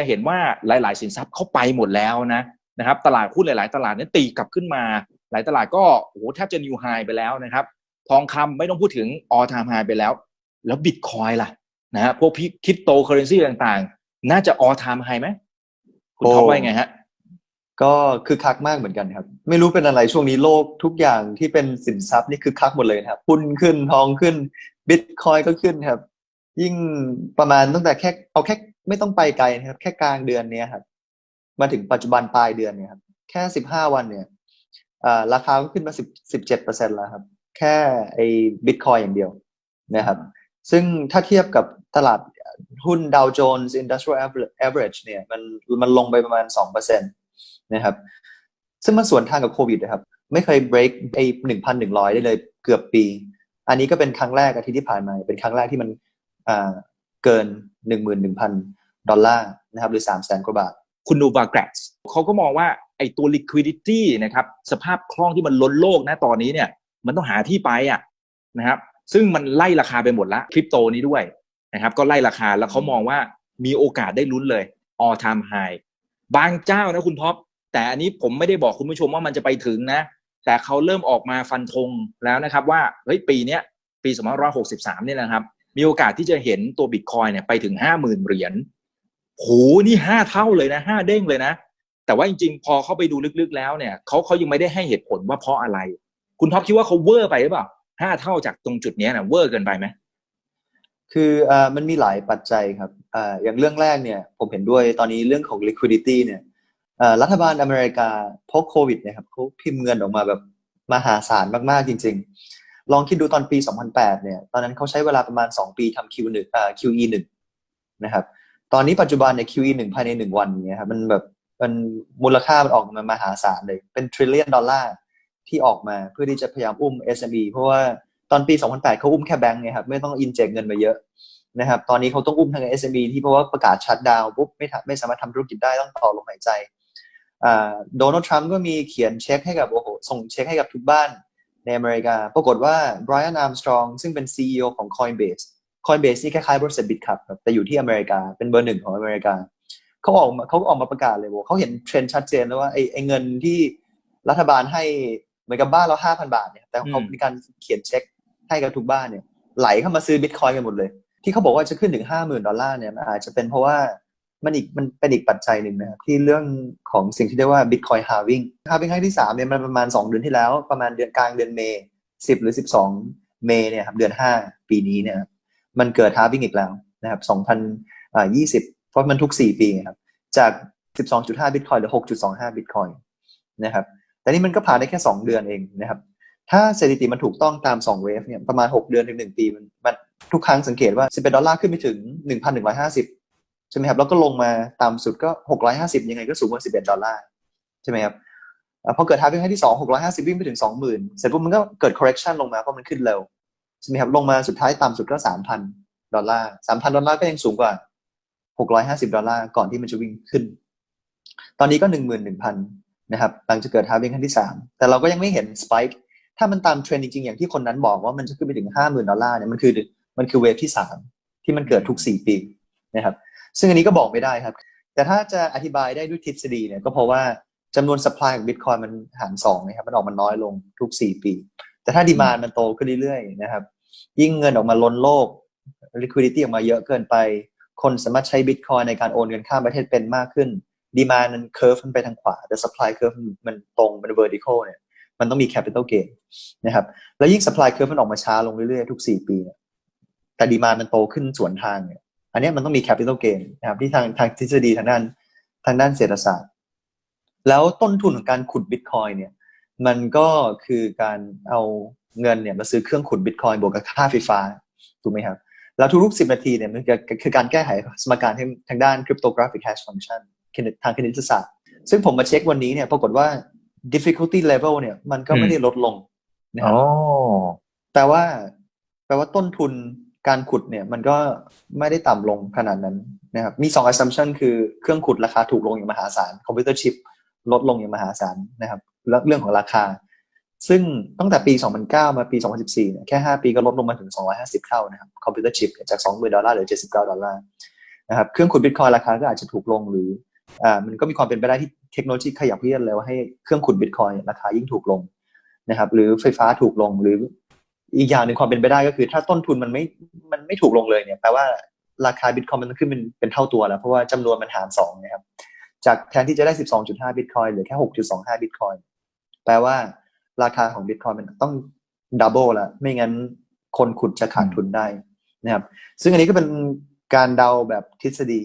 จะเห็นว่าหลาย ๆ สินทรัพย์เข้าไปหมดแล้วนะนะครับ ตลาดหุ้นหลาย ๆ ตลาดนี่ยตีกลับขึ้นมา หลายตลาดก็โอ้โหแทบจะนิวไฮไปแล้วนะครับ ทองคำไม่ต้องพูดถึงออทามไฮไปแล้ว แล้วบิตคอยล่ะนะฮะพวกคริปโตเคอเรนซีต่างๆ น่าจะออทามไฮไหมคุณท็อปว่าไงฮะก็คือคักมากเหมือนกันครับ ไม่รู้เป็นอะไรช่วงนี้โลกทุกอย่างที่เป็นสินทรัพย์นี่คือคักหมดเลยครับหุ้นขึ้นทองขึ้นบิตคอยก็ขึ้นครับ ยิ่งประมาณตั้งแต่แค่เอาแค่ ไม่ต้องไปไกลนะครับ แค่กลางเดือนเนี้ยครับ มาถึงปัจจุบันปลายเดือนเนี่ยครับ แค่สิบห้าวันเนี่ยราคาก็ขึ้นมาสิบสิบเจ็ดเปอร์เซ็นแล้วครับ แค่ไอ้บิตคอยอย่างเดียวนะครับ ซึ่งถ้าเทียบกับตลาดหุ้นดาวโจนส์อินดัสทรีอเอเวอเรจเนี่ยมันมันลงไปประมาณสองเปอร์เซ็นตนะครับ ซึ่งมันส่วนทางกับโควิดนะครับ ไม่เคย break ไอ้หนึ่งพันหนึ่งร้อยได้เลยเกือบปี อันนี้ก็เป็นครั้งแรกอาทิตย์ที่ผ่านมา เป็นครั้งแรกที่มันเกินหนึ่งหมื่นหนึ่งพัน ดอลลาร์นะครับหรือสามแสนกว่าบาท คุณนูบากรสเขาก็มองว่าไอ้ตัว liquidity นะครับสภาพคล่องที่มันล้นโลกนะตอนนี้เนี่ย มันต้องหาที่ไปอะนะครับซึ่งมันไล่ราคาไปหมดละคริปโตนี้ด้วยนะครับก็ไล่ราคาแล้วเขามองว่ามีโอกาสได้ลุ้นเลย all time high บางเจ้านะคุณท็อปแต่อันนี้ผมไม่ได้บอกคุณผู้ชมว่ามันจะไปถึงนะ แต่เขาเริ่มออกมาฟันธงแล้วนะครับว่าเฮ้ยปีเนี้ยปี 2563 เนี่ยนะครับ มีโอกาสที่จะเห็นตัวบิตคอยเนี่ยไปถึงห้าหมื่นเหรียญ โหนี่ห้าเท่าเลยนะห้าเด้งเลยนะ แต่ว่าจริงๆ พอเขาไปดูลึกๆแล้วเนี่ยเขาเขายังไม่ได้ให้เหตุผลว่าเพราะอะไร คุณท็อปคิดว่าเขาเวอร์ไปหรือเปล่าห้าเท่าจากตรงจุดนี้นะเวอร์เกินไปไหมคืออ่ามันมีหลายปัจจัยครับอ่าอย่างเรื่องแรกเนี่ย ผมเห็นด้วยตอนนี้เรื่องของ liquidity เนี่ยรัฐบาลอเมริกาพกโควิดนี่ยครับเขาพิมพ์เงินออกมาแบบมหาศาลมากๆจริง ๆ ลองคิดดูตอนปี 2008 เนี่ย ตอนนั้นเขาใช้เวลาประมาณ 2 ปีทำ Q1 อ่า QE 1 นะครับ ตอนนี้ปัจจุบันเนี่ย QE 1ภายใน1วันเนี่ยครับมันแบบมันมูลค่ามันออกมามหาศาลเลย เป็น trillion ดอลลาร์ที่ออกมาเพื่อที่จะพยายามอุ้ม SME เพราะว่าตอนปี 2008 เขาอุ้มแค่แบงก์ไงครับไม่ต้องอินเจกเงินมาเยอะนะครับตอนนี้เขาต้องอุ้มทาง SME ที่เพราะว่าประกาศชัดดาวปุ๊บไม่ไม่สามารถทำธุรกิจได้ต้องต่อลมหายใจโดนัลด์ทรัมป์ก็มีเขียนเช็คให้กับโอ้โหส่งเช็คให้กับทุกบ้านในอเมริกา ปรากฏว่าไบรอันอาร์มสตรองซึ่งเป็น CEO ของ Coinbase Coinbase นี่คล้ายๆบริษัทบิตคับแต่อยู่ที่อเมริกาเป็นเบอร์หนึ่งของอเมริกาเขาออกมาเขาออกมาประกาศเลยว่าเขาเห็นเทรนด์ชัดเจนแล้วว่าไอ้ไอ้เงินที่รัฐบาลให้เหมือนกับบ้านเราห้าพันบาทเนี่ยแต่เขามีการเขียนเช็คให้กับทุกบ้านเนี่ย ไหลเข้ามาซื้อบิตคอยกันหมดเลย ที่เขาบอกว่าจะขึ้นถึงห้าหมื่นดอลลาร์เนี่ยอาจจะเป็นเพราะว่ามันอีกมันเป็นอีกปัจจัยหนึ่งนะครับที่เรื่องของสิ่งที่เรียกว่า Bitcoin halving halving ครั้งที่3เนี่ยมันประมาณ 2 เดือนที่แล้ว ประมาณเดือนกลางเดือนเมย์10 หรือ 12 เมย์เนี่ยครับเดือน 5 ปีนี้เนี่ย มันเกิด halving อีกแล้วนะครับ2020 เพราะมันทุก 4 ปีครับ จาก 12.5 Bitcoin หรือ 6.25 Bitcoin นะครับ แต่นี่มันก็ผ่านได้แค่ 2 เดือนเองนะครับ ถ้าสถิติมันถูกต้องตาม 2 เวฟเนี่ยประมาณ 6 เดือนถึง 1 ปีมันทุกครั้งสังเกตว่า 11 ดอลลาร์ขึ้นไปถึง 1,150 ใช่ไหมครับ แล้วก็ลงมาต่ำสุดก็หกร้อยห้าสิบยังไงก็สูงกว่าสิบเอ็ดอลลาร์ใช่ไหมครับพอเกิดทาร์วิ่งให้ที่สองหกร้อยห้าสิบวิ่งไปถึงสองหมื่นเสร็จปุ๊บมันก็เกิด correction ลงมาเพราะมันขึ้นเร็ว ใช่ไหมครับลงมาสุดท้ายต่ำสุดก็สามพันดอลลาร์สามพันดอลลาร์ก็ยังสูงกว่าหกร้อยห้าสิบดอลลาร์ก่อนที่มันจะวิ่งขึ้น ตอนนี้ก็หนึ่งหมื่นหนึ่งพันนะครับหลังจากเกิดทาวิ่งขั้นที่สามแต่เราก็ยังไม่เห็นสป i k e ถ้ามันตามเทรนด์จริงๆอย่างที่คนนั้นบอกว่ามันจะขึ้นไปถึงห้าหมื่นดอลลาร์เนี่ยมันคือมันคือเวฟที่สามที่มันเกิดทุกสี่ปีนะครับ ซึ่งอันนี้ก็บอกไม่ได้ครับ แต่ถ้าจะอธิบายได้ด้วยทฤษฎีเนี่ยก็เพราะว่าจำนวนสป라이ของบิตคอยมันหารสองนะครับมันออกมาน้อยลงทุก4ปี แต่ถ้าดีมานมันโตขึ้นเรื่อยๆนะครับ ยิ่งเงินออกมาล้นโลก liquidity ออกมาเยอะเกินไป คนสามารถใช้บิตคอยในการโอนเงินข้ามประเทศเป็นมากขึ้นดีมานั้นเคอร์ฟมันไปทางขวา แต่ supply curve มันตรงเป็น vertical เนี่ยมันต้องมี capital gain นะครับ แล้วยิ่ง supply curve มันออกมาช้าลงเรื่อยๆ ทุก 4 ปี แต่ดีมามันโตขึ้นสวนทางเนี่ยอันนี้มันต้องมีแคปิตอลเกนนะครับที่ทางทางทฤษฎีทางด้านทางด้านเศรษฐศาสตร์ แล้วต้นทุนของการขุดบิตคอยเนี่ย มันก็คือการเอาเงินเนี่ยมาซื้อเครื่องขุดบิตคอยบวกกับค่าไฟฟ้าถูกไหมครับ แล้วทุกๆสิบนาทีเนี่ยมันคือการแก้ไขสมการทางด้าน cryptographic hash function ทางคณิตศาสตร์ ซึ่งผมมาเช็ควันนี้เนี่ยปรากฏว่า difficulty level เนี่ยมันก็ไม่ได้ลดลงนะครับแต่ว่าแปลว่าต้นทุนการขุดเนี่ยมันก็ไม่ได้ต่ำลงขนาดนั้นนะครับมี 2 assumption คือเครื่องขุดราคาถูกลงอย่างมหาศาลคอมพิวเตอร์ชิปลดลงอย่างมหาศาลนะครับแล้ว เรื่องของราคา ซึ่งตั้งแต่ปี 2009 มาปี 2014เนี่ยแค่ 5 ปีก็ลดลงมาถึง 250 เท่านะครับคอมพิวเตอร์ชิปจาก 20,000 ดอลลาร์เหลือ 79 ดอลลาร์นะครับเครื่องขุดบิตคอยราคาก็อาจจะถูกลงหรืออ่ามันก็มีความเป็นไปได้ที่เทคโนโลยีขยับเพื่อนแล้วให้เครื่องขุดบิตคอยราคายิ่งถูกลงนะครับ หรือไฟฟ้าถูกลงหรืออีกอย่างหนึ่งความเป็นไปได้ก็คือ ถ้าต้นทุนมันไม่มันไม่ถูกลงเลยเนี่ยแปลว่าราคาบิตคอยมันขึ้นเป็นเป็นเท่าตัวแล้ว เพราะว่าจำนวนมันหารสองนะครับจากแทนที่จะได้ 12.5 บิตคอยหลือแค่ 6.25 บิตคอย ลว่าราคาของบิตคอยมันต้องดับเบิลละไม่งั้นคนขุดจะขาดทุนได้นะครับ ซึ่งอันนี้ก็เป็นการเดาแบบทฤษฎี